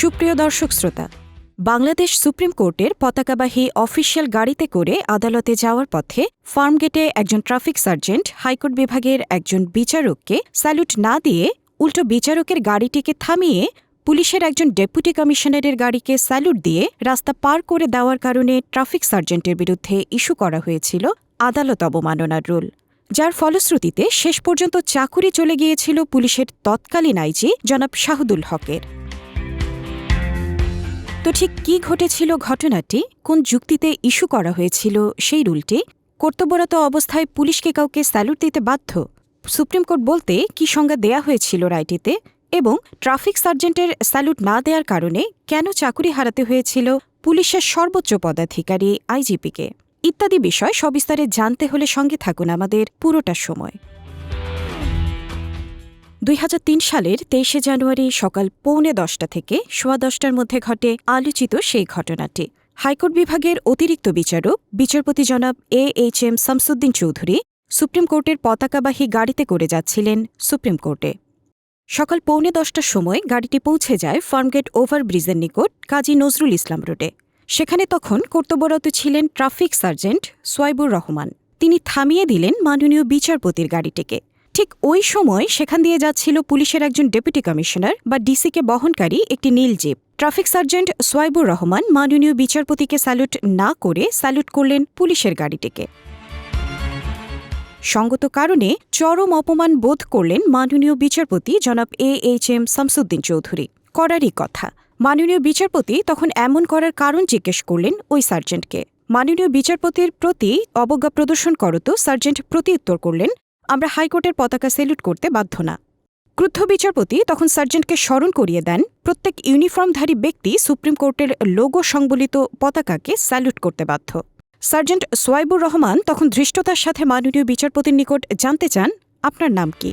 সুপ্রিয় দর্শক শ্রোতা, বাংলাদেশ সুপ্রিম কোর্টের পতাকাবাহী অফিসিয়াল গাড়িতে করে আদালতে যাওয়ার পথে ফার্মগেটে একজন ট্রাফিক সার্জেন্ট, হাইকোর্ট বিভাগের একজন বিচারককে স্যালুট না দিয়ে উল্টো বিচারকের গাড়িটিকে থামিয়ে পুলিশের একজন ডেপুটি কমিশনারের গাড়িকে স্যালুট দিয়ে রাস্তা পার করে দেওয়ার কারণে ট্রাফিক সার্জেন্টের বিরুদ্ধে ইস্যু করা হয়েছিল আদালত অবমাননার রুল। যার ফলশ্রুতিতে শেষ পর্যন্ত চাকুরি চলে গিয়েছিল পুলিশের তৎকালীন আইজি জনাব শাহুদুল হকের। তো ঠিক কি ঘটেছিল ঘটনাটি? কোন যুক্তিতে ইস্যু করা হয়েছিল সেই রুলটি? কর্তব্যরত অবস্থায় পুলিশকে কাউকে স্যালুট দিতে বাধ্য? সুপ্রিম কোর্ট বলতে কি সংজ্ঞা দেয়া হয়েছিল রায়টিতে? এবং ট্রাফিক সার্জেন্টের স্যালুট না দেওয়ার কারণে কেন চাকুরি হারাতে হয়েছিল পুলিশের সর্বোচ্চ পদাধিকারী আইজিপিকে? ইত্যাদি বিষয় সবিস্তারে জানতে হলে সঙ্গে থাকুন আমাদের পুরোটা সময়। দুই হাজার তিন সালের তেইশে জানুয়ারি সকাল পৌনে দশটা থেকে সোয়া দশটার মধ্যে ঘটে আলোচিত সেই ঘটনাটি। হাইকোর্ট বিভাগের অতিরিক্ত বিচারক, বিচারপতি জনাব A H M Shamsuddin Chowdhury supreme কোর্টের পতাকাবাহী গাড়িতে করে যাচ্ছিলেন সুপ্রিম কোর্টে। সকাল পৌনে দশটার সময় গাড়িটি পৌঁছে যায় ফার্মগেট ওভারব্রিজের নিকট কাজী নজরুল ইসলাম রোডে। সেখানে তখন কর্তব্যরত ছিলেন ট্রাফিক সার্জেন্ট সোয়াইবুর রহমান। তিনি থামিয়ে দিলেন মাননীয় বিচারপতির গাড়িটিকে। ঠিক ওই সময় সেখান দিয়ে যাচ্ছিল পুলিশের একজন ডেপুটি কমিশনার বা ডিসিকে বহনকারী একটি নীল jeep. Traffic sergeant Soyaibur Rahman মাননীয় বিচারপতিকে স্যালুট না করে স্যালুট করলেন পুলিশের গাড়িটিকে। সঙ্গত কারণে চরম অপমান বোধ করলেন মাননীয় বিচারপতি জনাব A H M Shamsuddin Chowdhury. করারই কথা। মাননীয় বিচারপতি তখন এমন করার কারণ জিজ্ঞেস করলেন ওই সার্জেন্টকে। মাননীয় বিচারপতির প্রতি অবজ্ঞা প্রদর্শন করত সার্জেন্ট প্রতিউত্তর করলেন আমরা হাইকোর্টের পতাকা সেলুট করতে বাধ্য না। ক্রুদ্ধ বিচারপতি তখন সার্জেন্টকে স্মরণ করিয়ে দেন, প্রত্যেক ইউনিফর্মধারী ব্যক্তি সুপ্রিম কোর্টের লোগো সংবলিত পতাকাকে স্যালুট করতে বাধ্য। সার্জেন্ট সোয়াইবুর রহমান তখন ধৃষ্টতার সাথে মাননীয় বিচারপতির নিকট জানতে চান, আপনার নাম কি?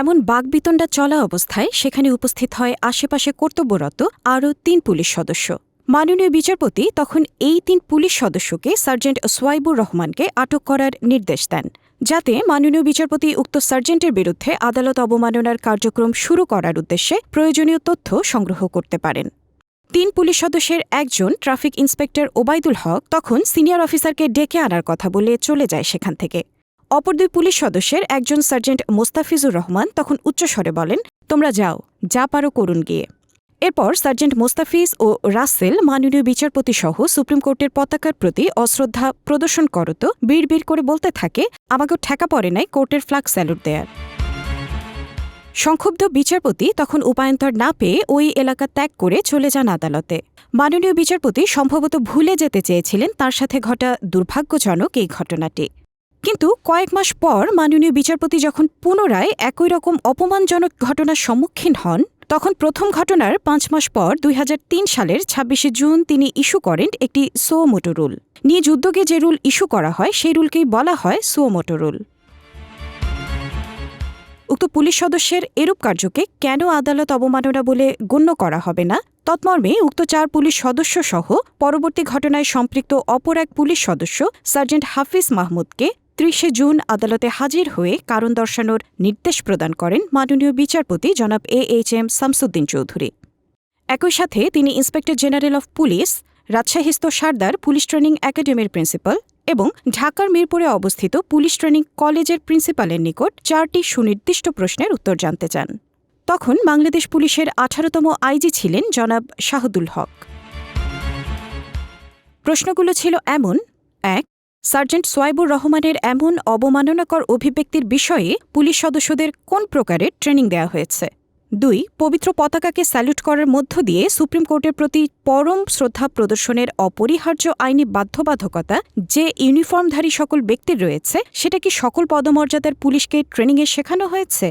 এমন বাগবিতণ্ডা চলা অবস্থায় সেখানে উপস্থিত হয় আশেপাশে কর্তব্যরত আরও তিন পুলিশ সদস্য। মাননীয় বিচারপতি তখন এই তিন পুলিশ সদস্যকে সার্জেন্ট সোয়াইবুর রহমানকে আটক করার নির্দেশ দেন। যাতে মাননীয় বিচারপতি উক্ত সার্জেন্টের বিরুদ্ধে আদালত অবমাননার কার্যক্রম শুরু করার উদ্দেশ্যে প্রয়োজনীয় তথ্য সংগ্রহ করতে পারেন। তিন পুলিশ সদস্যের একজন ট্রাফিক ইন্সপেক্টর ওবায়দুল হক তখন সিনিয়র অফিসারকে ডেকে আনার কথা বলে চলে যায় সেখান থেকে। অপর দুই পুলিশ সদস্যের একজন সার্জেন্ট মোস্তাফিজুর রহমান তখন উচ্চস্বরে বলেন, তোমরা যাও, যা পারো করুন গিয়ে। এরপর সার্জেন্ট মোস্তাফিজ ও রাসেল মাননীয় বিচারপতি সহ সুপ্রিম কোর্টের পতাকার প্রতি অশ্রদ্ধা প্রদর্শন করত বিড় বিড় করে বলতে থাকে, আমাকেও ঠেকা পড়ে নাই কোর্টের ফ্ল্যাগ স্যালুট দেয়ার। সংক্ষুব্ধ বিচারপতি তখন উপায়ন্তর না পেয়ে ওই এলাকা ত্যাগ করে চলে যান আদালতে। মাননীয় বিচারপতি সম্ভবত ভুলে যেতে চেয়েছিলেন তার সাথে ঘটা দুর্ভাগ্যজনক এই ঘটনাটি। কিন্তু কয়েক মাস পর মাননীয় বিচারপতি যখন পুনরায় একই রকম অপমানজনক ঘটনার সম্মুখীন হন তখন প্রথম ঘটনার পাঁচ মাস পর দুই হাজার তিন সালের ছাব্বিশে জুন তিনি ইস্যু করেন একটি সোমোটো রুল। নিজ উদ্যোগে যে রুল ইস্যু করা হয়, সেই রুলকেই বলা হয় সোমোটো রুল। উক্ত পুলিশ সদস্যের এরূপ কার্যকে কেন আদালত অবমাননা বলে গণ্য করা হবে না? তৎমর্মে উক্ত চার পুলিশ সদস্য সহ পরবর্তী ঘটনায় সম্পৃক্ত অপর এক পুলিশ সদস্য, সার্জেন্ট হাফিজ মাহমুদকে ত্রিশে জুন আদালতে হাজির হয়ে কারণ দর্শানোর নির্দেশ প্রদান করেন মাননীয় বিচারপতি জনাব A H M Shamsuddin Chowdhury. একই সাথে তিনি ইন্সপেক্টর জেনারেল অফ পুলিশ, রাজশাহীস্থ সারদার পুলিশ ট্রেনিং একাডেমির প্রিন্সিপাল এবং ঢাকার মিরপুরে অবস্থিত পুলিশ ট্রেনিং কলেজের প্রিন্সিপালের নিকট চারটি সুনির্দিষ্ট প্রশ্নের উত্তর জানতে চান। তখন বাংলাদেশ পুলিশের আঠারোতম আইজি ছিলেন জনাব শাহদুল হক। প্রশ্নগুলো ছিল এমন, এক সার্জেন্ট সোয়াইবুর রহমানের এমন অবমাননাকর অভিব্যক্তির বিষয়ে পুলিশ সদস্যদের কোন প্রকারের ট্রেনিং দেওয়া হয়েছে? দুই, পবিত্র পতাকাকে স্যালুট করার মধ্য দিয়ে সুপ্রিম কোর্টের প্রতি পরম শ্রদ্ধা প্রদর্শনের অপরিহার্য আইনি বাধ্যবাধকতা যে ইউনিফর্মধারী সকল ব্যক্তির রয়েছে, সেটা কি সকল পদমর্যাদার পুলিশকে ট্রেনিংয়ে শেখানো হয়েছে?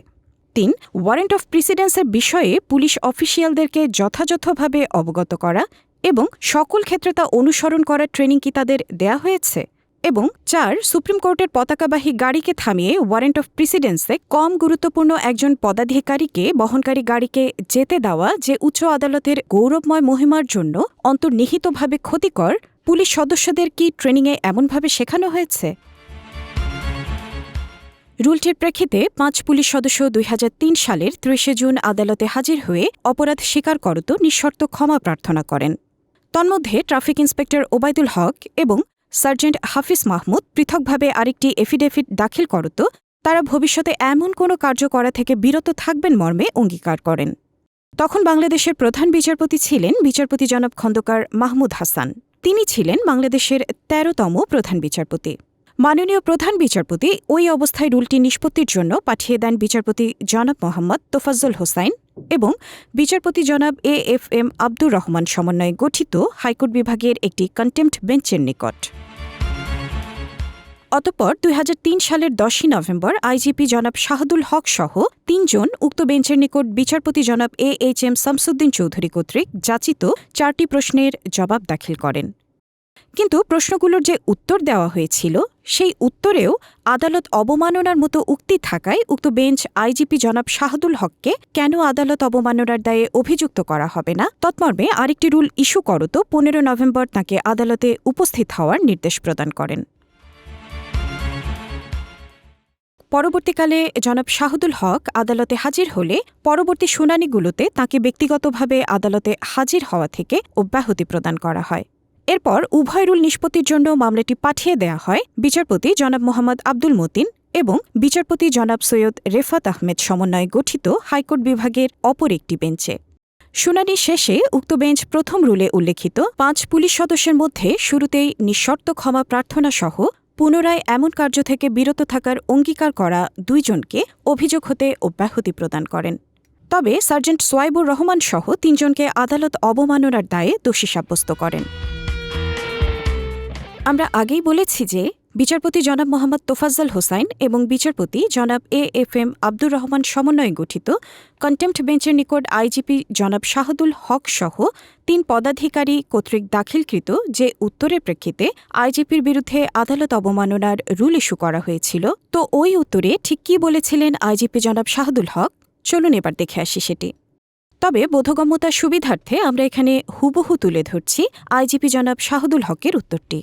তিন, ওয়ারেন্ট অফ প্রিসিডেন্সের বিষয়ে পুলিশ অফিসিয়ালদেরকে যথাযথভাবে অবগত করা এবং সকল ক্ষেত্রে তা অনুসরণ করার ট্রেনিং কি তাদের দেয়া হয়েছে? এবং চার, সুপ্রিম কোর্টের পতাকাবাহী গাড়িকে থামিয়ে ওয়ারেন্ট অফ প্রেসিডেন্সে কম গুরুত্বপূর্ণ একজন পদাধিকারীকে, বহনকারী গাড়িকে যেতে দেওয়া যে উচ্চ আদালতের গৌরবময় মহিমার জন্য অন্তর্নিহিতভাবে ক্ষতিকর, পুলিশ সদস্যদের কি ট্রেনিংয়ে এমনভাবে শেখানো হয়েছে? রুলটির প্রেক্ষিতে পাঁচ পুলিশ সদস্য দুই হাজার তিন সালের ত্রিশে জুন আদালতে হাজির হয়ে অপরাধ স্বীকার করত নিঃশর্ত ক্ষমা প্রার্থনা করেন। তন্মধ্যে ট্রাফিক ইন্সপেক্টর ওবায়দুল হক এবং সার্জেন্ট হাফিজ মাহমুদ পৃথকভাবে আরেকটি এফিডেভিট দাখিল করত, তারা ভবিষ্যতে এমন কোনো কার্য করা থেকে বিরত থাকবেন মর্মে অঙ্গীকার করেন। তখন বাংলাদেশের প্রধান বিচারপতি ছিলেন বিচারপতি জনাব খন্দকার মাহমুদ হাসান। তিনি ছিলেন বাংলাদেশের তেরোতম প্রধান বিচারপতি। মাননীয় প্রধান বিচারপতি ওই অবস্থায় রুলটি নিষ্পত্তির জন্য পাঠিয়ে দেন বিচারপতি জনাব মোহাম্মদ তোফাজ্জল হোসাইন। এবং বিচারপতি জনাব A F M Abdur Rahman সমন্বয়ে গঠিত হাইকোর্ট বিভাগের একটি কন্টেম্পট বেঞ্চের নিকট। অতঃপর দুই সালের দশই নভেম্বর আইজিপি জনাব শাহাদুল হক সহ তিনজন উক্ত বেঞ্চের নিকট বিচারপতি জনাব A H M Shamsuddin Chowdhury কর্তৃক যাচিত চারটি প্রশ্নের জবাব দাখিল করেন। কিন্তু প্রশ্নগুলোর যে উত্তর দেওয়া হয়েছিল, সেই উত্তরেও আদালত অবমাননার মতো উক্তি থাকায় উক্ত বেঞ্চ আইজিপি জনাব শাহাদুল হককে কেন আদালত অবমাননার দায়ে অভিযুক্ত করা হবে না? তৎমর্মে আরেকটি রুল ইস্যু করত, পনেরো নভেম্বর তাকে আদালতে উপস্থিত হওয়ার নির্দেশ প্রদান করেন। পরবর্তীকালে জনাব শাহাদুল হক আদালতে হাজির হলে পরবর্তী শুনানিগুলোতে তাকে ব্যক্তিগতভাবে আদালতে হাজির হওয়া থেকে অব্যাহতি প্রদান করা হয়। এরপর উভয় রুল নিষ্পত্তির জন্য মামলাটি পাঠিয়ে দেয়া হয় বিচারপতি জনাব মোহাম্মদ আব্দুল মতিন এবং বিচারপতি জনাব সৈয়দ রেফাত আহমেদ সমন্বয়ে গঠিত হাইকোর্ট বিভাগের অপর একটি বেঞ্চে। শুনানি শেষে উক্ত বেঞ্চ প্রথম রুলে উল্লেখিত পাঁচ পুলিশ সদস্যের মধ্যে শুরুতেই নিঃশর্ত ক্ষমা প্রার্থনা সহ পুনরায় এমন কার্য থেকে বিরত থাকার অঙ্গীকার করা দুইজনকে অভিযোগ হতে অব্যাহতি প্রদান করেন। তবে সার্জেন্ট সোয়াইবুর রহমান সহ তিনজনকে আদালত অবমাননার দায়ে দোষী সাব্যস্ত করেন। আমরা আগেই বলেছি যে বিচারপতি জনাব মোহাম্মদ তোফাজ্জল হোসাইন এবং বিচারপতি জনাব A F M Abdur Rahman সমন্বয়ে গঠিত কন্টেম্পট বেঞ্চের নিকট আইজিপি জনাব শাহদুল হক সহ তিন পদাধিকারী কর্তৃক দাখিলকৃত যে উত্তরের প্রেক্ষিতে আইজিপির বিরুদ্ধে আদালত অবমাননার রুল ইস্যু করা হয়েছিল, তো ওই উত্তরে ঠিক কী বলেছিলেন আইজিপি জনাব শাহদুল হক? চলুন এবার দেখে আসি সেটি। তবে বোধগম্যতার সুবিধার্থে আমরা এখানে হুবহু তুলে ধরছি আইজিপি জনাব শাহদুল হকের উত্তরটি।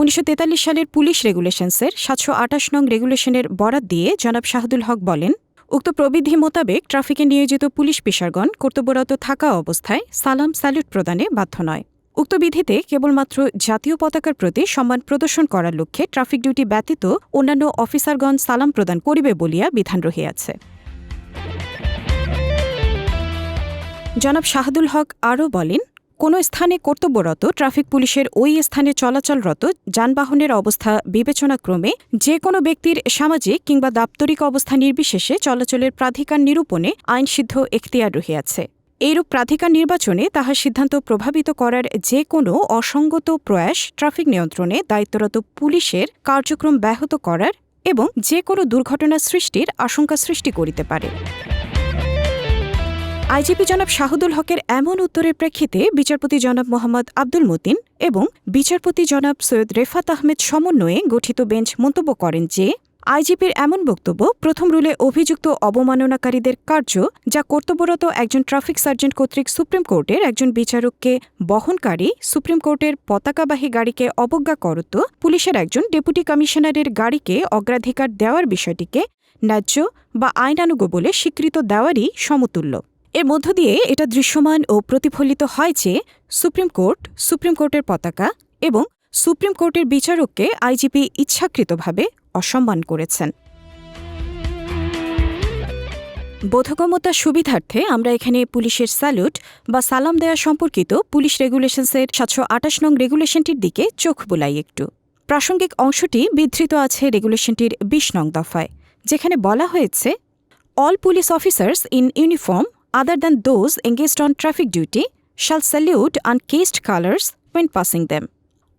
উনিশশো তেতাল্লিশ সালের পুলিশ রেগুলেশনসের সাতশো আটাশ নং রেগুলেশনের বরাত দিয়ে জনাব শাহাদুল হক বলেন, উক্ত প্রবিধি মোতাবেক ট্রাফিকে নিয়োজিত পুলিশ পেশারগণ কর্তব্যরত থাকা অবস্থায় সালাম স্যালুট প্রদানে বাধ্য নয়। উক্ত বিধিতে কেবলমাত্র জাতীয় পতাকার প্রতি সম্মান প্রদর্শন করার লক্ষ্যে ট্রাফিক ডিউটি ব্যতীত অন্যান্য অফিসারগণ সালাম প্রদান করিবে বলিয়া বিধান রহিয়াছে। জনাব শাহাদুল হক আরও বলেন কোনো স্থানে কর্তব্যরত ট্রাফিক পুলিশের ওই স্থানে চলাচলরত যানবাহনের অবস্থা বিবেচনাক্রমে যে কোনো ব্যক্তির সামাজিক কিংবা দাপ্তরিক অবস্থা নির্বিশেষে চলাচলের প্রাধিকার নিরূপণে আইনসিদ্ধ এখতিয়ার রহিয়াছে এইরূপ প্রাধিকার নির্বাচনে তাহার সিদ্ধান্ত প্রভাবিত করার যে কোনো অসঙ্গত প্রয়াস ট্রাফিক নিয়ন্ত্রণে দায়িত্বরত পুলিশের কার্যক্রম ব্যাহত করার এবং যে কোনো দুর্ঘটনা সৃষ্টির আশঙ্কা সৃষ্টি করিতে পারে। আইজিপি জনাব শাহুদুল হকের এমন উত্তরের প্রেক্ষিতে বিচারপতি জনাব মোহাম্মদ আব্দুল মতিন এবং বিচারপতি জনাব সৈয়দ রেফাত আহমেদ সমন্বয়ে গঠিত বেঞ্চ মন্তব্য করেন যে, আইজিপির এমন বক্তব্য প্রথম রুলে অভিযুক্ত অবমাননাকারীদের কার্য যা কর্তব্যরত একজন ট্রাফিক সার্জেন্ট কর্তৃক সুপ্রিম কোর্টের একজন বিচারককে বহনকারী সুপ্রিম কোর্টের পতাকাবাহী গাড়িকে অবজ্ঞা করত, পুলিশের একজন ডেপুটি কমিশনারের গাড়িকে অগ্রাধিকার দেওয়ার বিষয়টিকে ন্যায্য বা আইনানুগ বলে স্বীকৃত দেওয়ারই সমতুল্য। এর মধ্য দিয়ে এটা দৃশ্যমান ও প্রতিফলিত হয় যে সুপ্রিম কোর্ট, সুপ্রিম কোর্টের পতাকা এবং সুপ্রিম কোর্টের বিচারককে আইজিপি ইচ্ছাকৃতভাবে অসম্মান করেছেন। বোধগম্যতার সুবিধার্থে আমরা এখানে পুলিশের স্যালুট বা সালাম দেয়া সম্পর্কিত পুলিশ রেগুলেশনসের সাতশো আটাশ নং রেগুলেশনটির দিকে চোখ বোলাই একটু। প্রাসঙ্গিক অংশটি বিধৃত আছে রেগুলেশনটির বিশ নং দফায়, যেখানে বলা হয়েছে all police officers in uniform other than those engaged on traffic duty shall salute uncased colours when passing them.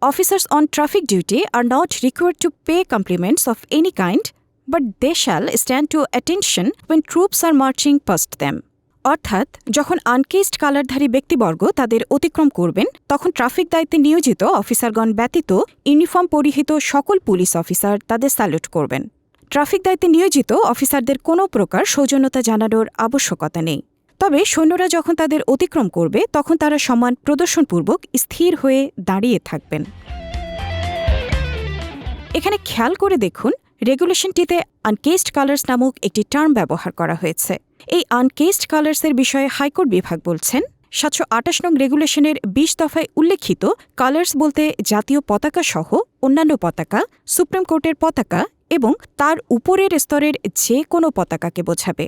Officers on traffic duty are not required to pay compliments of any kind, but they shall stand to attention when troops are marching past them. অর্থাৎ যখন আনকেস্ট কালারধারী ব্যক্তিবর্গ তাদের অতিক্রম করবেন তখন traffic দায়িত্বে নিয়োজিত অফিসারগণ ব্যতীত ইউনিফর্ম পরিহিত সকল পুলিশ অফিসার তাদের স্যালুট করবেন ট্রাফিক দায়িত্বে নিয়োজিত অফিসারদের কোনো প্রকার সৌজন্যতা জানানোর আবশ্যকতা নেই তবে সৈন্যরা যখন তাদের অতিক্রম করবে, তখন তারা সম্মান প্রদর্শনপূর্বক স্থির হয়ে দাঁড়িয়ে থাকবেন। এখানে খেয়াল করে দেখুন, রেগুলেশনটিতে আনকেস্ট কালার্স নামক একটি টার্ম ব্যবহার করা হয়েছে। এই আনকেস্ট কালার্সের বিষয়ে হাইকোর্ট বিভাগ বলছেন, সাতশো আটাশ নং রেগুলেশনের বিশ দফায় উল্লেখিত কালার্স বলতে জাতীয় পতাকা সহ অন্যান্য পতাকা, সুপ্রিম কোর্টের পতাকা এবং তার উপরের স্তরের যে কোনো পতাকাকে বোঝাবে।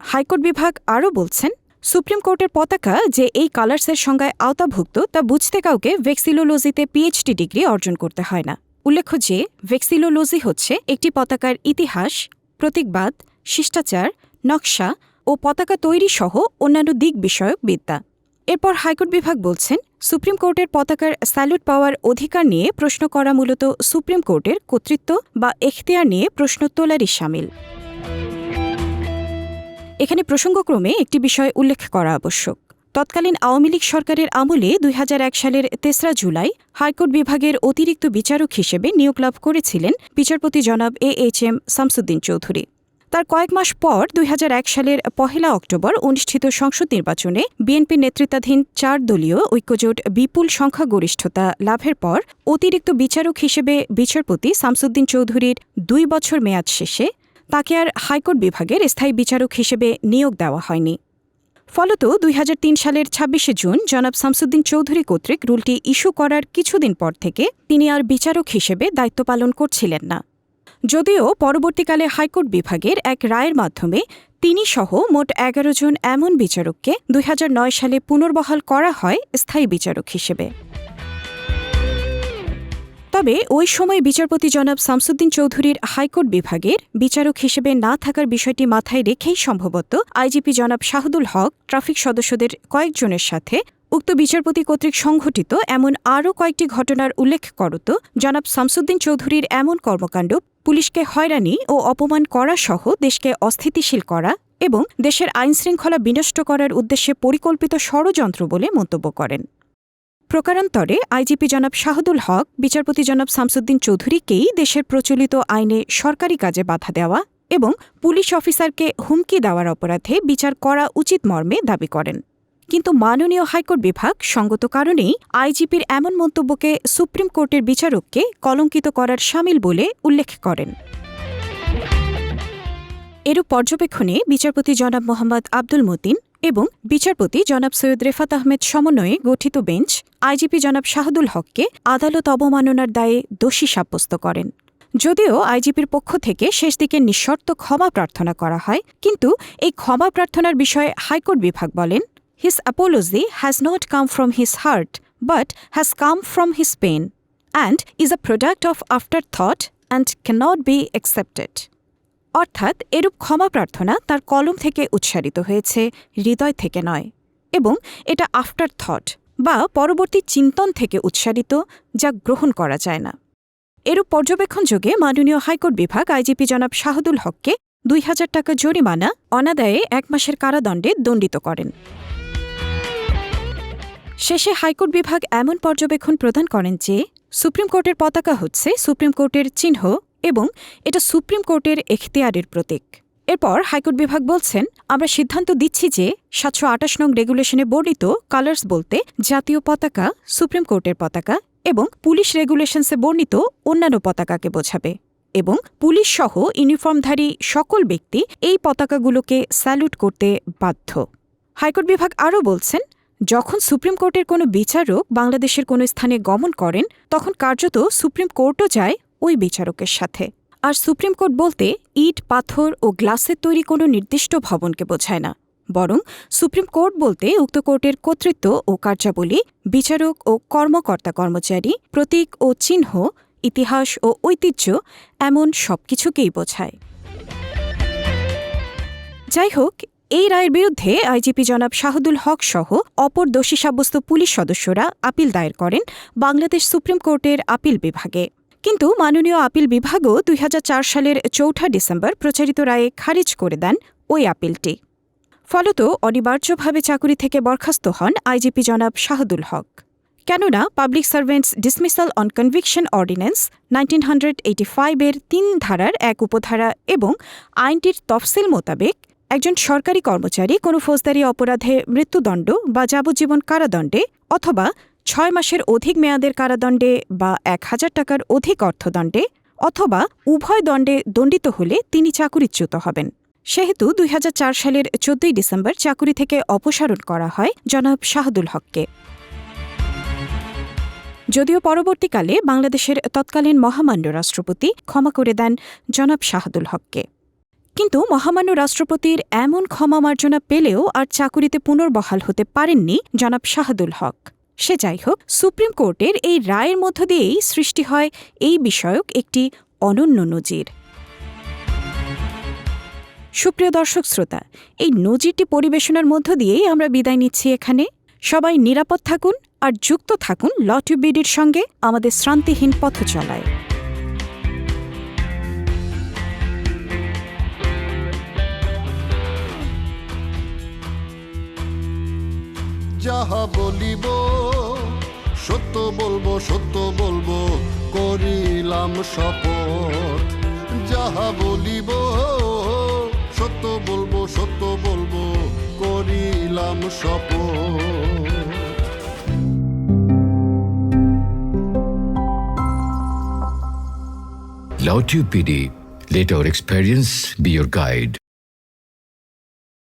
হাইকোর্ট বিভাগ আরও বলছেন সুপ্রিম কোর্টের পতাকা যে এই কালার্সের সংজ্ঞায় আওতাভুক্ত তা বুঝতে কাউকে ভেক্সিলোলজিতে পিএইচডি ডিগ্রি অর্জন করতে হয় না। উল্লেখ্য যে, ভেক্সিলোলজি হচ্ছে একটি পতাকার ইতিহাস, প্রতীকবাদ, শিষ্টাচার, নকশা ও পতাকা তৈরি সহ অন্যান্য দিক বিষয়ক বিদ্যা। এরপর হাইকোর্ট বিভাগ বলছেন, সুপ্রিম কোর্টের পতাকার স্যালুট পাওয়ার অধিকার নিয়ে প্রশ্ন করা মূলত সুপ্রিম কোর্টের কর্তৃত্ব বা এখতিয়ার নিয়ে প্রশ্ন তোলারই সামিল। এখানে প্রসঙ্গক্রমে একটি বিষয় উল্লেখ করা আবশ্যক। তৎকালীন আওয়ামী লীগ সরকারের আমলে দুই হাজার এক সালের তেসরা জুলাই হাইকোর্ট বিভাগের অতিরিক্ত বিচারক হিসেবে নিয়োগ লাভ করেছিলেন বিচারপতি জনাব A H M Shamsuddin Chowdhury. তার কয়েক মাস পর দুই হাজার এক সালের পহেলা অক্টোবর অনুষ্ঠিত সংসদ নির্বাচনে বিএনপি নেতৃত্বাধীন চার দলীয় ঐক্যজোট বিপুল সংখ্যাগরিষ্ঠতা লাভের পর অতিরিক্ত বিচারক হিসেবে বিচারপতি শামসুদ্দিন চৌধুরীর দুই বছর মেয়াদ শেষে তাকে আর হাইকোর্ট বিভাগের স্থায়ী বিচারক হিসেবে নিয়োগ দেওয়া হয়নি। ফলত দুই হাজার তিন সালের ছাব্বিশে জুন জনাব শামসুদ্দিন চৌধুরী কর্তৃক রুলটি ইস্যু করার কিছুদিন পর থেকে তিনি আর বিচারক হিসেবে দায়িত্ব পালন করছিলেন না। যদিও পরবর্তীকালে হাইকোর্ট বিভাগের এক রায়ের মাধ্যমে তিনি সহ মোট এগারো জন এমন বিচারককে দুই হাজার নয় সালে পুনর্বহাল করা হয় স্থায়ী বিচারক হিসেবে। তবে ওই সময় বিচারপতি জনাব শামসুদ্দিন চৌধুরীর হাইকোর্ট বিভাগের বিচারক হিসেবে না থাকার বিষয়টি মাথায় রেখেই সম্ভবত আইজিপি জনাব শাহদুল হক, ট্রাফিক সদস্যদের কয়েকজনের সাথে উক্ত বিচারপতি কর্তৃক সংঘটিত এমন আরও কয়েকটি ঘটনার উল্লেখ করত জনাব শামসুদ্দিন চৌধুরীর এমন কর্মকাণ্ড, পুলিশকে হয়রানি ও অপমান করা সহ দেশকে অস্থিতিশীল করা এবং দেশের আইনশৃঙ্খলা বিনষ্ট করার উদ্দেশ্যে পরিকল্পিত ষড়যন্ত্র বলে মন্তব্য করেন। প্রকারান্তরে আইজিপি জনাব শাহদুল হক, বিচারপতি জনাব শামসুদ্দিন চৌধুরীকেই দেশের প্রচলিত আইনে সরকারি কাজে বাধা দেওয়া এবং পুলিশ অফিসারকে হুমকি দেওয়ার অপরাধে বিচার করা উচিত মর্মে দাবি করেন। কিন্তু মাননীয় হাইকোর্ট বিভাগ সঙ্গত কারণেই আইজিপির এমন মন্তব্যকে সুপ্রিম কোর্টের বিচারককে কলঙ্কিত করার সামিল বলে উল্লেখ করেন। এরূপ পর্যবেক্ষণে বিচারপতি জনাব মোহাম্মদ আব্দুল মতিন এবং বিচারপতি জনাব সৈয়দ রেফাত আহমেদ সমন্বয়ে গঠিত বেঞ্চ আইজিপি জনাব শাহদুল হককে আদালত অবমাননার দায়ে দোষী সাব্যস্ত করেন। যদিও আইজিপির পক্ষ থেকে শেষ দিকে নিঃশর্ত ক্ষমা প্রার্থনা করা হয়, কিন্তু এই ক্ষমা প্রার্থনার বিষয়ে হাইকোর্ট বিভাগ বলেন his apology has not come from his heart but has come from his pen and is a product of after thought and cannot be accepted অর্থাৎ এরূপ ক্ষমা প্রার্থনা তার কলম থেকে উচ্চারিত হয়েছে, হৃদয় থেকে নয়, এবং এটা আফটার থট বা পরবর্তী চিন্তন থেকে উচ্চারিত যা গ্রহণ করা যায় না। এরূপ পর্যবেক্ষণযোগে মাননীয় হাইকোর্ট বিভাগ আইজিপি জনাব শাহদুল হককে দুই হাজার টাকা জরিমানা অনাদায়ে এক মাসের কারাদণ্ডে দণ্ডিত করেন। শেষে হাইকোর্ট বিভাগ এমন পর্যবেক্ষণ প্রদান করেন যে, সুপ্রিম কোর্টের পতাকা হচ্ছে সুপ্রিম কোর্টের চিহ্ন এবং এটা সুপ্রিম কোর্টের এখতিয়ারের প্রতীক। এরপর হাইকোর্ট বিভাগ বলছেন, আমরা সিদ্ধান্ত দিচ্ছি যে সাতশো আটাশ নং রেগুলেশনে বর্ণিত কালার্স বলতে জাতীয় পতাকা, সুপ্রিম কোর্টের পতাকা এবং পুলিশ রেগুলেশনসে বর্ণিত অন্যান্য পতাকাকে বোঝাবে এবং পুলিশ সহ ইউনিফর্মধারী সকল ব্যক্তি এই পতাকাগুলোকে স্যালুট করতে বাধ্য। হাইকোর্ট বিভাগ আরও বলছেন, যখন সুপ্রিম কোর্টের কোনো বিচারক বাংলাদেশের কোনো স্থানে গমন করেন, তখন কার্যত সুপ্রিম কোর্টও যায় ওই বিচারকের সাথে। আর সুপ্রিম কোর্ট বলতে ইট, পাথর ও গ্লাসের তৈরি কোনো নির্দিষ্ট ভবনকে বোঝায় না। বরং সুপ্রিম কোর্ট বলতে উক্ত কোর্টের কর্তৃত্ব ও কার্যাবলী, বিচারক ও কর্মকর্তা কর্মচারী, প্রতীক ও চিহ্ন, ইতিহাস ও ঐতিহ্য এমন সবকিছুকেই বোঝায়। যাই হোক, এই রায়ের বিরুদ্ধে আইজিপি জনাব শাহদুল হক সহ অপর দোষী সাব্যস্ত পুলিশ সদস্যরা আপিল দায়ের করেন বাংলাদেশ সুপ্রিম কোর্টের আপিল বিভাগে। কিন্তু মাননীয় আপিল বিভাগও দুই হাজার চার সালের চৌঠা ডিসেম্বর প্রচারিত রায়ে খারিজ করে দেন ওই আপিলটি। ফলত অনিবার্যভাবে চাকুরি থেকে বরখাস্ত হন আইজিপি জনাব শাহদুল হক। কেননা public servants dismissal on conviction ordinance nineteen hundred eighty ফাইভের তিন ধারার এক উপধারা এবং আইনটির তফসিল মোতাবেক একজন সরকারি কর্মচারী কোনো ফৌজদারি অপরাধে মৃত্যুদণ্ড বা যাবজ্জীবন কারাদণ্ডে অথবা ছয় মাসের অধিক মেয়াদের কারাদণ্ডে বা এক হাজার টাকার অধিক অর্থদণ্ডে অথবা উভয় দণ্ডে দণ্ডিত হলে তিনি চাকুরিচ্যুত হবেন। সেহেতু দুই হাজার চার সালের চোদ্দই ডিসেম্বর চাকুরি থেকে অপসারণ করা হয় জনাব শাহাদুল হককে। যদিও পরবর্তীকালে বাংলাদেশের তৎকালীন মহামান্য রাষ্ট্রপতি ক্ষমা করে দেন জনাব শাহাদুল হককে। কিন্তু মহামান্য রাষ্ট্রপতির এমন ক্ষমা মার্জনা পেলেও আর চাকুরিতে পুনর্বহাল হতে পারেননি জনাব শাহাদুল হক। সে যাই হোক সুপ্রিম কোর্টের এই রায়ের মধ্য দিয়েই সৃষ্টি হয় এই বিষয়ক একটি অনন্য নজির। সুপ্রিয় দর্শক শ্রোতা, এই নজিরটি পরিবেশনার মধ্য দিয়েই আমরা বিদায় নিচ্ছি এখানে। সবাই নিরাপদ থাকুন আর যুক্ত থাকুন লটিউবিডির সঙ্গে আমাদের শ্রান্তিহীন পথ চলায়। যাহা বলিব সত্য বলব সত্য বলব করিলাম শপথ যাহা বলিব সত্য বলব সত্য বলব করিলাম শপথ Lautube PD, let our experience be your guide.